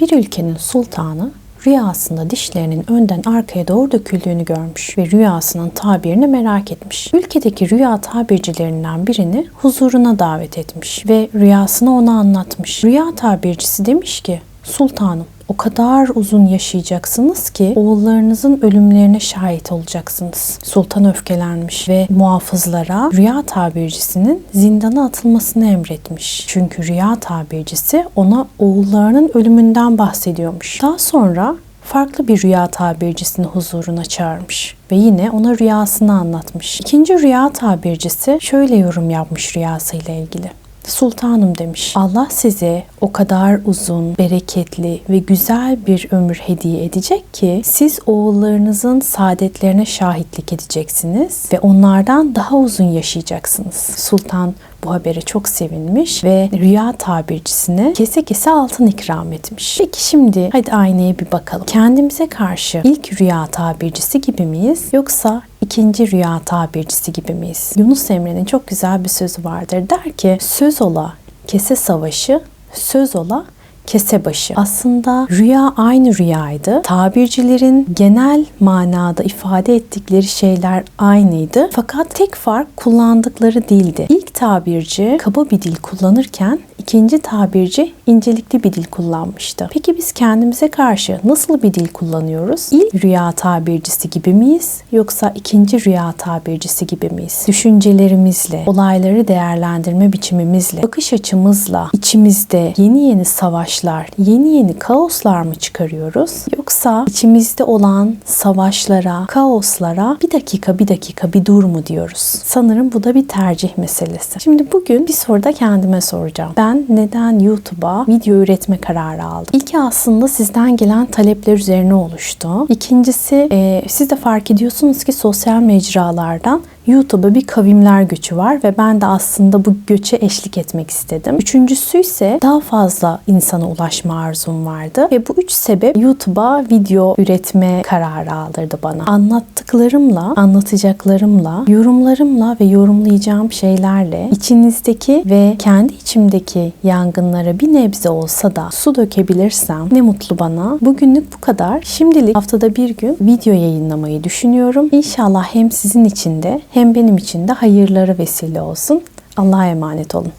Bir ülkenin sultanı rüyasında dişlerinin önden arkaya doğru döküldüğünü görmüş ve rüyasının tabirini merak etmiş. Ülkedeki rüya tabircilerinden birini huzuruna davet etmiş ve rüyasını ona anlatmış. Rüya tabircisi demiş ki Sultanım o kadar uzun yaşayacaksınız ki oğullarınızın ölümlerine şahit olacaksınız. Sultan öfkelenmiş ve muhafızlara rüya tabircisinin zindana atılmasını emretmiş. Çünkü rüya tabircisi ona oğullarının ölümünden bahsediyormuş. Daha sonra farklı bir rüya tabircisini huzuruna çağırmış ve yine ona rüyasını anlatmış. İkinci rüya tabircisi şöyle yorum yapmış rüyasıyla ilgili. Sultanım demiş. Allah size o kadar uzun, bereketli ve güzel bir ömür hediye edecek ki siz oğullarınızın saadetlerine şahitlik edeceksiniz ve onlardan daha uzun yaşayacaksınız. Sultan bu habere çok sevinmiş ve rüya tabircisine kese kese altın ikram etmiş. Peki şimdi hadi aynaya bir bakalım. Kendimize karşı ilk rüya tabircisi gibi miyiz yoksa ikinci rüya tabircisi gibi miyiz? Yunus Emre'nin çok güzel bir sözü vardır. Der ki söz ola kese savaşı, söz ola kese başı. Aslında rüya aynı rüyaydı. Tabircilerin genel manada ifade ettikleri şeyler aynıydı. Fakat tek fark kullandıkları dildi. İlk tabirci kaba bir dil kullanırken ikinci tabirci incelikli bir dil kullanmıştı. Peki biz kendimize karşı nasıl bir dil kullanıyoruz? İlk rüya tabircisi gibi miyiz yoksa ikinci rüya tabircisi gibi miyiz? Düşüncelerimizle, olayları değerlendirme biçimimizle, bakış açımızla içimizde yeni yeni savaşlar, yeni yeni kaoslar mı çıkarıyoruz? Yoksa içimizde olan savaşlara, kaoslara bir dakika bir dakika bir dur mu diyoruz? Sanırım bu da bir tercih meselesi. Şimdi bugün bir soruda kendime soracağım. Ben neden YouTube'a video üretme kararı aldım? İlki aslında sizden gelen talepler üzerine oluştu. İkincisi e, siz de fark ediyorsunuz ki sosyal mecralardan YouTube'a bir kavimler göçü var ve ben de aslında bu göçe eşlik etmek istedim. Üçüncüsü ise daha fazla insana ulaşma arzum vardı ve bu üç sebep YouTube'a video üretme kararı aldırdı bana. Anlattıklarımla, anlatacaklarımla, yorumlarımla ve yorumlayacağım şeylerle içinizdeki ve kendi içimdeki yangınlara bir nebze olsa da su dökebilirsem ne mutlu bana. Bugünlük bu kadar. Şimdilik haftada bir gün video yayınlamayı düşünüyorum. İnşallah hem sizin için de hem benim için de hayırlara vesile olsun. Allah'a emanet olun.